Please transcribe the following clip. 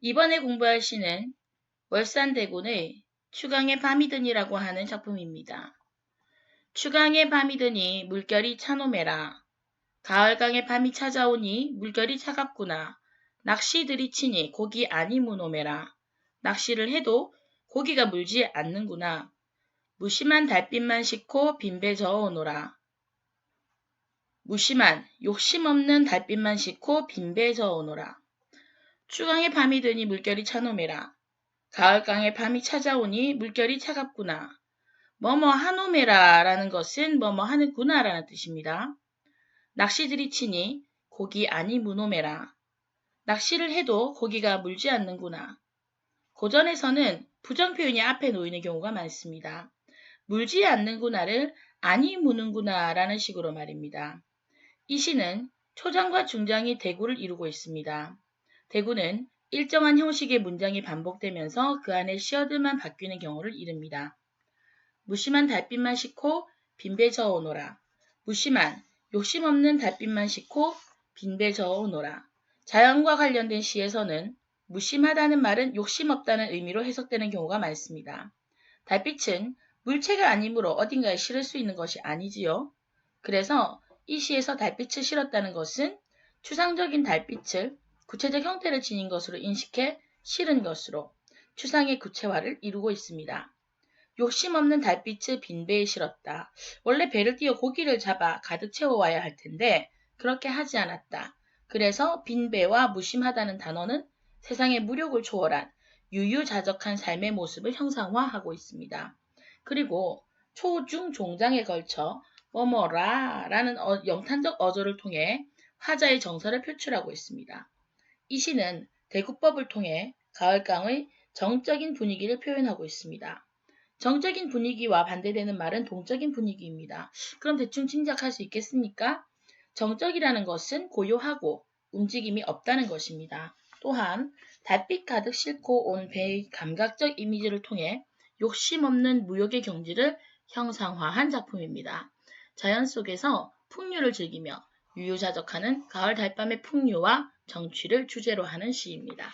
이번에 공부할 시는 월산대군의 추강의 밤이 드니라고 하는 작품입니다. 추강의 밤이 드니 물결이 차노매라. 가을강의 밤이 찾아오니 물결이 차갑구나. 낚시들이 치니 고기 아니 무노매라. 낚시를 해도 고기가 물지 않는구나. 무심한 달빛만 싣고 빈배 저어오노라. 무심한 욕심 없는 달빛만 싣고 빈배 저어오노라. 추강의 밤이 드니 물결이 차노매라. 가을강의 밤이 찾아오니 물결이 차갑구나. 뭐뭐 하노메라 라는 것은 뭐뭐 하는구나 라는 뜻입니다. 낚시들이 치니 고기 아니 무노메라. 낚시를 해도 고기가 물지 않는구나. 고전에서는 부정 표현이 앞에 놓이는 경우가 많습니다. 물지 않는구나를 아니 무는구나 라는 식으로 말입니다. 이 시는 초장과 중장이 대구를 이루고 있습니다. 대구는 일정한 형식의 문장이 반복되면서 그 안에 시어들만 바뀌는 경우를 이릅니다. 무심한 달빛만 싣고 빈배 저어오노라. 무심한 욕심 없는 달빛만 싣고 빈배 저어오노라. 자연과 관련된 시에서는 무심하다는 말은 욕심 없다는 의미로 해석되는 경우가 많습니다. 달빛은 물체가 아니므로 어딘가에 실을 수 있는 것이 아니지요. 그래서 이 시에서 달빛을 실었다는 것은 추상적인 달빛을 구체적 형태를 지닌 것으로 인식해 실은 것으로 추상의 구체화를 이루고 있습니다. 욕심 없는 달빛을 빈배에 실었다. 원래 배를 띄어 고기를 잡아 가득 채워와야 할 텐데 그렇게 하지 않았다. 그래서 빈배와 무심하다는 단어는 세상의 무력을 초월한 유유자적한 삶의 모습을 형상화하고 있습니다. 그리고 초, 중, 종장에 걸쳐 뭐뭐라 라는 어, 영탄적 어조를 통해 화자의 정서를 표출하고 있습니다. 이 시는 대구법을 통해 가을강의 정적인 분위기를 표현하고 있습니다. 정적인 분위기와 반대되는 말은 동적인 분위기입니다. 그럼 대충 짐작할 수 있겠습니까? 정적이라는 것은 고요하고 움직임이 없다는 것입니다. 또한 달빛 가득 싣고 온 배의 감각적 이미지를 통해 욕심 없는 무역의 경지를 형상화한 작품입니다. 자연 속에서 풍류를 즐기며 유유자적하는 가을 달밤의 풍류와 정취를 주제로 하는 시입니다.